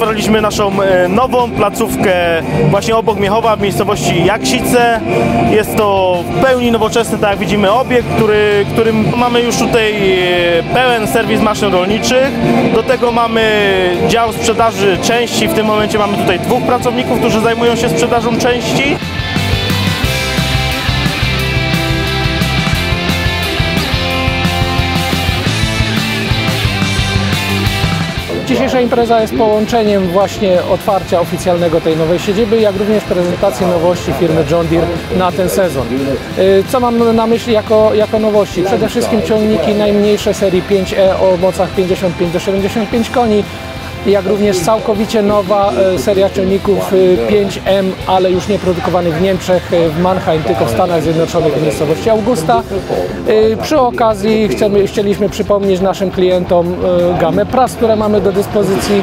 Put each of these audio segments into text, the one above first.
Otworzyliśmy naszą e, nową placówkę właśnie obok Miechowa w miejscowości Jaksice. Jest to w pełni nowoczesny, tak jak widzimy, obiekt, który, którym mamy już tutaj e, pełen serwis maszyn rolniczych. Do tego mamy dział sprzedaży części. W tym momencie mamy tutaj dwóch pracowników, którzy zajmują się sprzedażą części. Dzisiejsza impreza jest połączeniem właśnie otwarcia oficjalnego tej nowej siedziby, jak również prezentacji nowości firmy John Deere na ten sezon. Y, Co mam na myśli jako, jako nowości? Przede wszystkim ciągniki najmniejsze serii 5E o mocach 55 do 75 koni, jak również całkowicie nowa e, seria ciągników y, 5M, ale już nie produkowanych w Niemczech, y, w Mannheim, tylko w Stanach Zjednoczonych w miejscowości Augusta. Przy okazji chcemy, chcieliśmy przypomnieć naszym klientom gamę pras, które mamy do dyspozycji,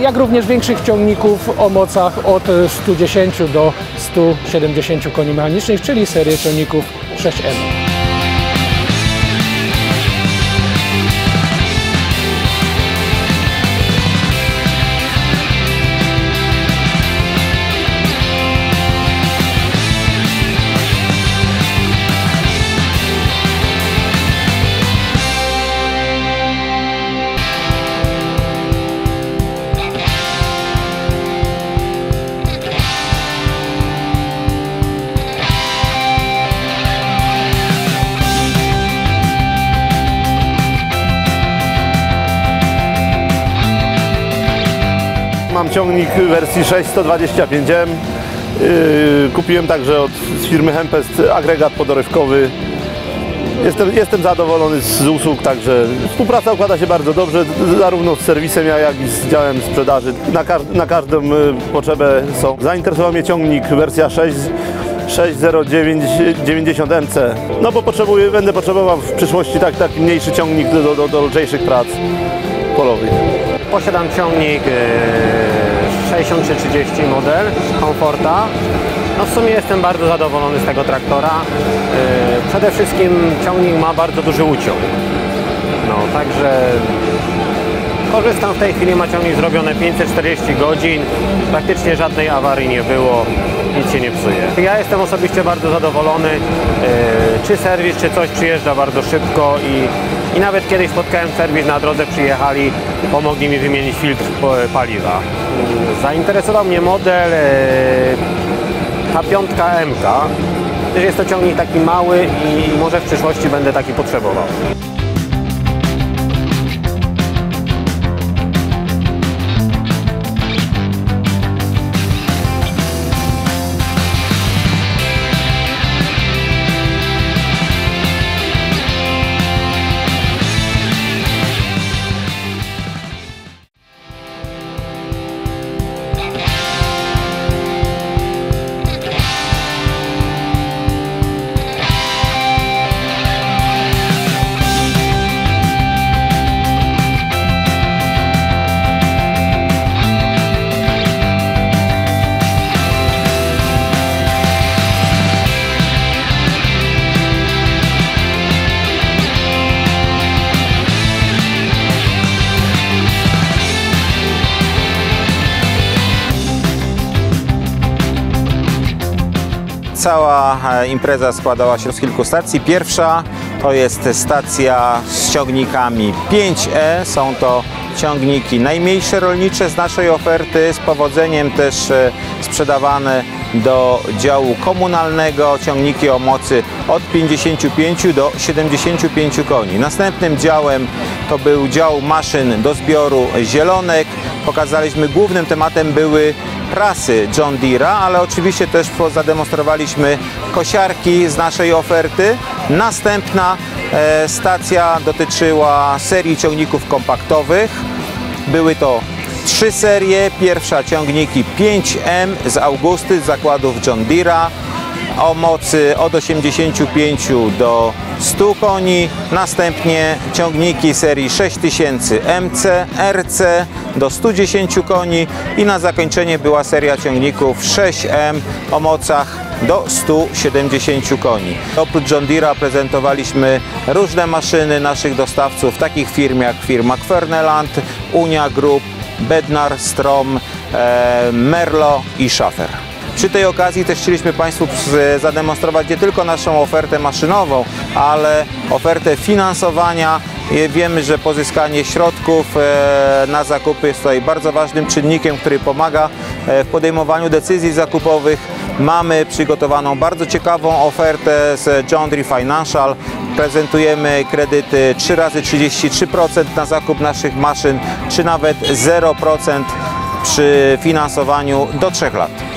jak również większych ciągników o mocach od y, 110 do 170 koni mechanicznych, czyli serię ciągników 6M. Mam ciągnik wersji 625M. Yy, Kupiłem także od firmy Hempest agregat podorywkowy. Jestem, jestem zadowolony z, usług, także współpraca układa się bardzo dobrze, zarówno z serwisem, jak i z działem sprzedaży. Na, na każdą y, potrzebę są. Zainteresował mnie ciągnik wersja 6, 60990NC. No bo potrzebuję, będę potrzebował w przyszłości tak, taki mniejszy ciągnik do, do, do lżejszych prac polowych. Posiadam ciągnik e, 6330 model Comforta. No w sumie jestem bardzo zadowolony z tego traktora. E, Przede wszystkim ciągnik ma bardzo duży uciąg. No także korzystam w tej chwili, ma ciągnik zrobione 540 godzin. Praktycznie żadnej awarii nie było, nic się nie psuje. Ja jestem osobiście bardzo zadowolony. E, Czy serwis, czy coś przyjeżdża bardzo szybko i, i nawet kiedyś spotkałem serwis na drodze, przyjechali, pomogli mi wymienić filtr paliwa. Zainteresował mnie model e, K5 MK. Jest to ciągnik taki mały i może w przyszłości będę taki potrzebował. Cała e, impreza składała się z kilku stacji. Pierwsza to jest stacja z ciągnikami 5E. Są to ciągniki najmniejsze rolnicze z naszej oferty, z powodzeniem też e, sprzedawane do działu komunalnego, ciągniki o mocy od 55 do 75 koni. Następnym działem to był dział maszyn do zbioru zielonek. Pokazaliśmy, głównym tematem były prasy John Deere'a, ale oczywiście też zademonstrowaliśmy kosiarki z naszej oferty. Następna e, stacja dotyczyła serii ciągników kompaktowych. Były to trzy serie. Pierwsza ciągniki 5M z Augusty z zakładów John Deere'a o mocy od 85 do 100 koni. Następnie ciągniki serii 6000 MC, RC do 110 koni i na zakończenie była seria ciągników 6M o mocach do 170 koni. Oprócz John Deere'a prezentowaliśmy różne maszyny naszych dostawców, takich firm jak firma Kwerneland, Unia Group, Bednar, Strom, e, Merlo i Schaffer. Przy tej okazji też chcieliśmy Państwu zademonstrować nie tylko naszą ofertę maszynową, ale ofertę finansowania. Wiemy, że pozyskanie środków e, na zakupy jest tutaj bardzo ważnym czynnikiem, który pomaga e, w podejmowaniu decyzji zakupowych. Mamy przygotowaną bardzo ciekawą ofertę z John Deere Financial. Prezentujemy kredyty 3 razy 33% na zakup naszych maszyn, czy nawet 0% przy finansowaniu do 3 lat.